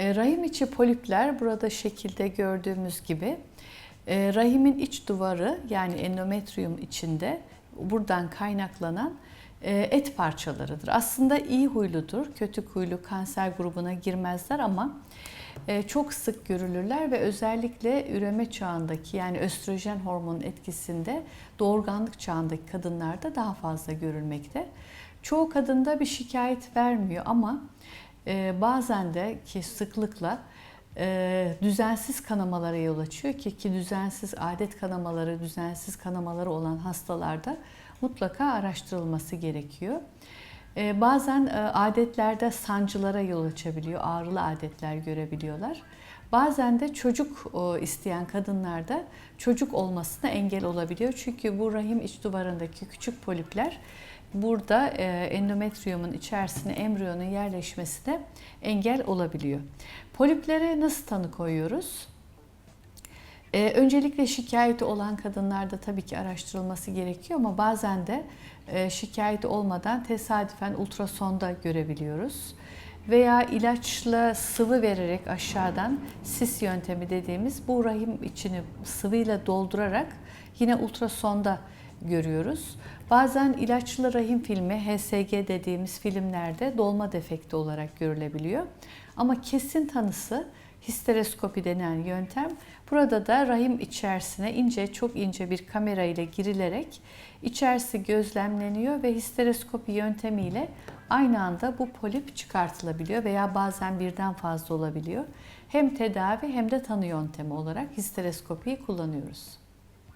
E, rahim içi polipler burada şekilde gördüğümüz gibi e, rahimin iç duvarı yani endometrium içinde buradan kaynaklanan e, et parçalarıdır. Aslında iyi huyludur, kötü huylu kanser grubuna girmezler ama çok sık görülürler ve özellikle üreme çağındaki yani östrojen hormonun etkisinde doğurganlık çağındaki kadınlarda daha fazla görülmekte. Çoğu kadında bir şikayet vermiyor ama e, bazen de ki sıklıkla e, düzensiz kanamalara yol açıyor ki ki düzensiz adet kanamaları, düzensiz kanamaları olan hastalarda mutlaka araştırılması gerekiyor. E, bazen e, adetlerde sancılara yol açabiliyor, ağrılı adetler görebiliyorlar. Bazen de çocuk isteyen kadınlarda çocuk olmasına engel olabiliyor. Çünkü bu rahim iç duvarındaki küçük polipler burada e, endometriyumun içerisine embriyonun yerleşmesine engel olabiliyor. Poliplere nasıl tanı koyuyoruz? Ee, öncelikle şikayeti olan kadınlarda tabii ki araştırılması gerekiyor ama bazen de e, şikayeti olmadan tesadüfen ultrasonda görebiliyoruz. Veya ilaçla sıvı vererek aşağıdan sis yöntemi dediğimiz bu rahim içini sıvıyla doldurarak yine ultrasonda görüyoruz. Bazen ilaçlı rahim filmi HSG dediğimiz filmlerde dolma defekti olarak görülebiliyor. Ama kesin tanısı histeroskopi denen yöntem. Burada da rahim içerisine ince, çok ince bir kamera ile girilerek içerisi gözlemleniyor ve histeroskopi yöntemiyle aynı anda bu polip çıkartılabiliyor veya bazen birden fazla olabiliyor. Hem tedavi hem de tanı yöntemi olarak histeroskopiyi kullanıyoruz.